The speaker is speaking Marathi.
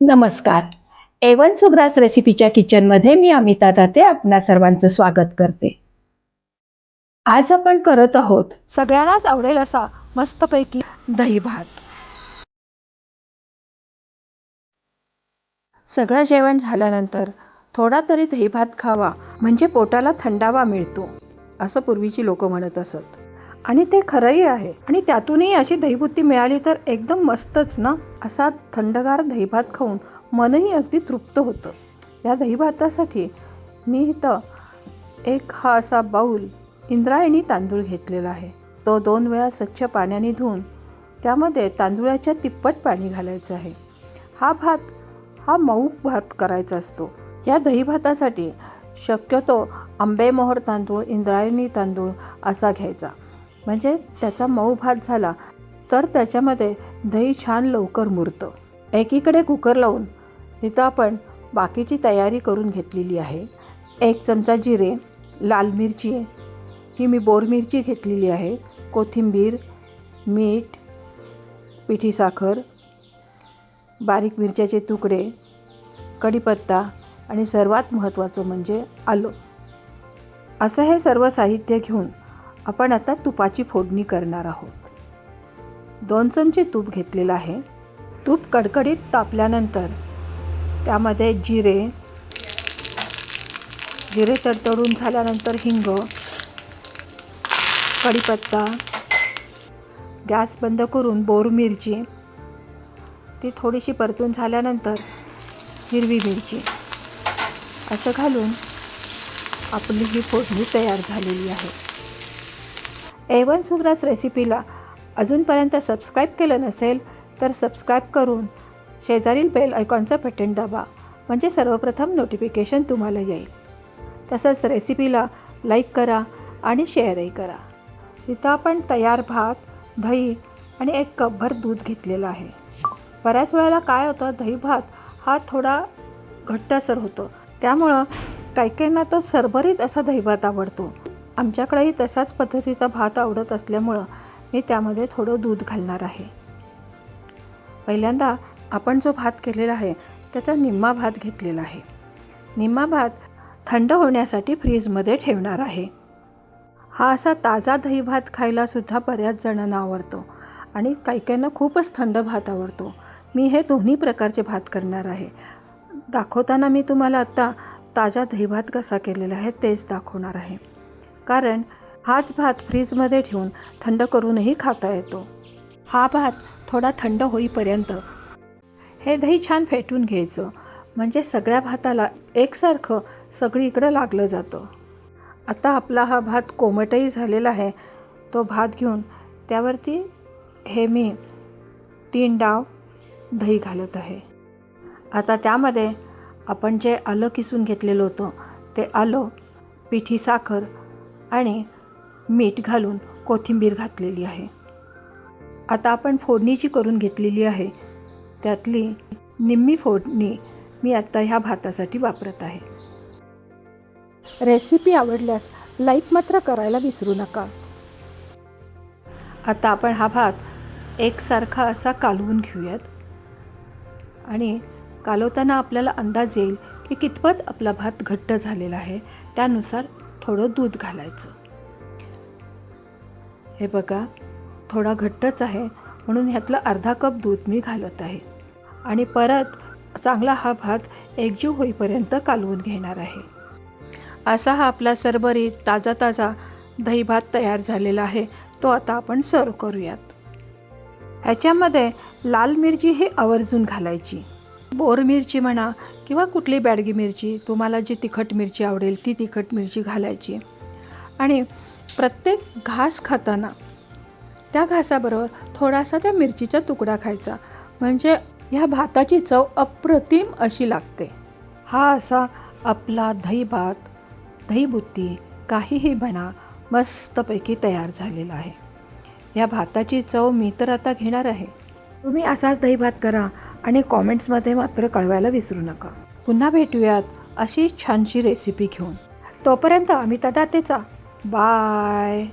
नमस्कार. एवन सुग्रास रेसिपीच्या किचनमध्ये मी अमिता दाते आपणा सर्वांचं स्वागत करते. आज आपण करत आहोत सगळ्यांनाच आवडेल असा मस्तपैकी दही भात. सगळं जेवण झाल्यानंतर थोडा तरी दही भात खावा म्हणजे पोटाला थंडावा मिळतो असं पूर्वीची लोक म्हणत असत. आणि ते खरंही आहे. आणि त्यातूनही अशी दहीबुत्ती मिळाली तर एकदम मस्तच ना? असा थंडगार दहीभात खाऊन मनही अगदी तृप्त होतं. या दहीभातासाठी मी इथं एक हा असा बाऊल इंद्रायणी तांदूळ घेतलेला आहे. तो दोन वेळा स्वच्छ पाण्याने धुवून त्यामध्ये तांदुळाच्या तिप्पट पाणी घालायचं आहे. हा भात हा मऊ भात करायचा असतो. या दहीभातासाठी शक्यतो आंबेमोहर तांदूळ इंद्रायणी तांदूळ असा घ्यायचा. म्हणजे त्याचा मऊ भात झाला तर त्याच्यामध्ये दही छान लवकर मुरतं. एकीकडे कुकर लावून इथं आपण बाकीची तयारी करून घेतलेली आहे. एक चमचा जिरे लाल मिरची ही मी बोर मिरची घेतलेली आहे कोथिंबीर मीठ पिठी साखर बारीक मिरच्याचे तुकडे कढीपत्ता आणि सर्वात महत्त्वाचं म्हणजे आलं. असं हे सर्व साहित्य घेऊन आपण आता तुपाची फोडणी करणार आहोत. दोन चमचे तूप घेतलेलं आहे. तूप कडकडीत तापल्यानंतर त्यामध्ये जिरे जिरे तडतडून झाल्यानंतर हिंग कढीपत्ता गॅस बंद करून बोर मिरची ती थोडीशी परतून झाल्यानंतर हिरवी मिरची. असं घालून आपली ही फोडणी तयार झालेली आहे. एवन सुग्रास रेसिपीला अजूनपर्यंत सबस्क्राईब केलं नसेल तर सबस्क्राईब करून शेजारील बेल आयकॉनचा बटन दाबा म्हणजे सर्वप्रथम नोटिफिकेशन तुम्हाला येईल. तसंच रेसिपीला लाईक करा आणि शेअरही करा. इथं आपण तयार भात दही आणि एक कपभर दूध घेतलेलं आहे. बऱ्याच वेळेला काय होतं दही भात हा थोडा घट्टसर होतो. त्यामुळं काही काहींना तो सरभरीत असा दहीभात आवडतो. आमच्याकडेही तशाच पद्धतीचा भात आवडत असल्यामुळं मी त्यामध्ये थोडं दूध घालणार आहे. पहिल्यांदा आपण जो भात केलेला आहे त्याचा निम्मा भात घेतलेला आहे. निम्मा भात थंड होण्यासाठी फ्रीजमध्ये ठेवणार आहे. हा असा ताजा दही भात खायलासुद्धा बऱ्याच जणांना आवडतो आणि काही काहींना खूपच थंड भात आवडतो. मी हे दोन्ही प्रकारचे भात करणार आहे. दाखवताना मी तुम्हाला आत्ता ताजा दही भात कसा केलेला आहे तेच दाखवणार आहे. कारण हाच भात फ्रीजमध्ये ठेवून थंड करूनही खाता येतो. हा भात थोडा थंड होईपर्यंत हे दही छान फेटून घ्यायचं. म्हणजे सगळ्या भाताला एकसारखं सगळीकडं लागलं जातं. आता आपला हा भात कोमटही झालेला आहे. तो भात घेऊन त्यावरती हे मी तीन डाव दही घालत आहे. आता त्यामध्ये आपण जे आलं किसून घेतलेलं होतं ते आलं पिठी साखर आणि मीठ घालून कोथिंबीर घातलेली आहे. आता आपण फोडणीची करून घेतलेली आहे. त्यातली निम्मी फोडणी मी आत्ता ह्या भातासाठी वापरत आहे. रेसिपी आवडल्यास लाईक मात्र करायला विसरू नका. आता आपण हा भात एकसारखा असा कालवून घेऊयात. आणि कालवताना आपल्याला अंदाज येईल की कितपत आपला भात घट्ट झालेला आहे. त्यानुसार थोडं दूध घालायचं. हे बघा थोडा घट्टच आहे म्हणून ह्यातलं अर्धा कप दूध मी घालत आहे. आणि परत चांगला हा भात एकजीव होईपर्यंत कालवून घेणार आहे. असा हा आपला सरबरीत ताजा ताजा दही भात तयार झालेला आहे तो आता आपण सर्व करूयात. ह्याच्यामध्ये लाल मिरची ही आवर्जून घालायची. बोर मिरची म्हणा किंवा कुठली बॅडगी मिरची तुम्हाला जी तिखट मिरची आवडेल ती तिखट मिरची घालायची. आणि प्रत्येक घास खाताना त्या घासाबरोबर थोडासा त्या मिरचीचा तुकडा खायचा. म्हणजे ह्या भाताची चव अप्रतिम अशी लागते. हा असा आपला दही भात दहीबुत्ती काहीही म्हणा मस्तपैकी तयार झालेला आहे. या भाताची चव मी तर आता घेणार आहे. तुम्ही असाच दही भात करा. आणि कॉमेंट्समध्ये मात्र कळवायला विसरू नका. पुन्हा भेटूयात अशी छानशी रेसिपी घेऊन. तोपर्यंत आम्ही दातेचा बाय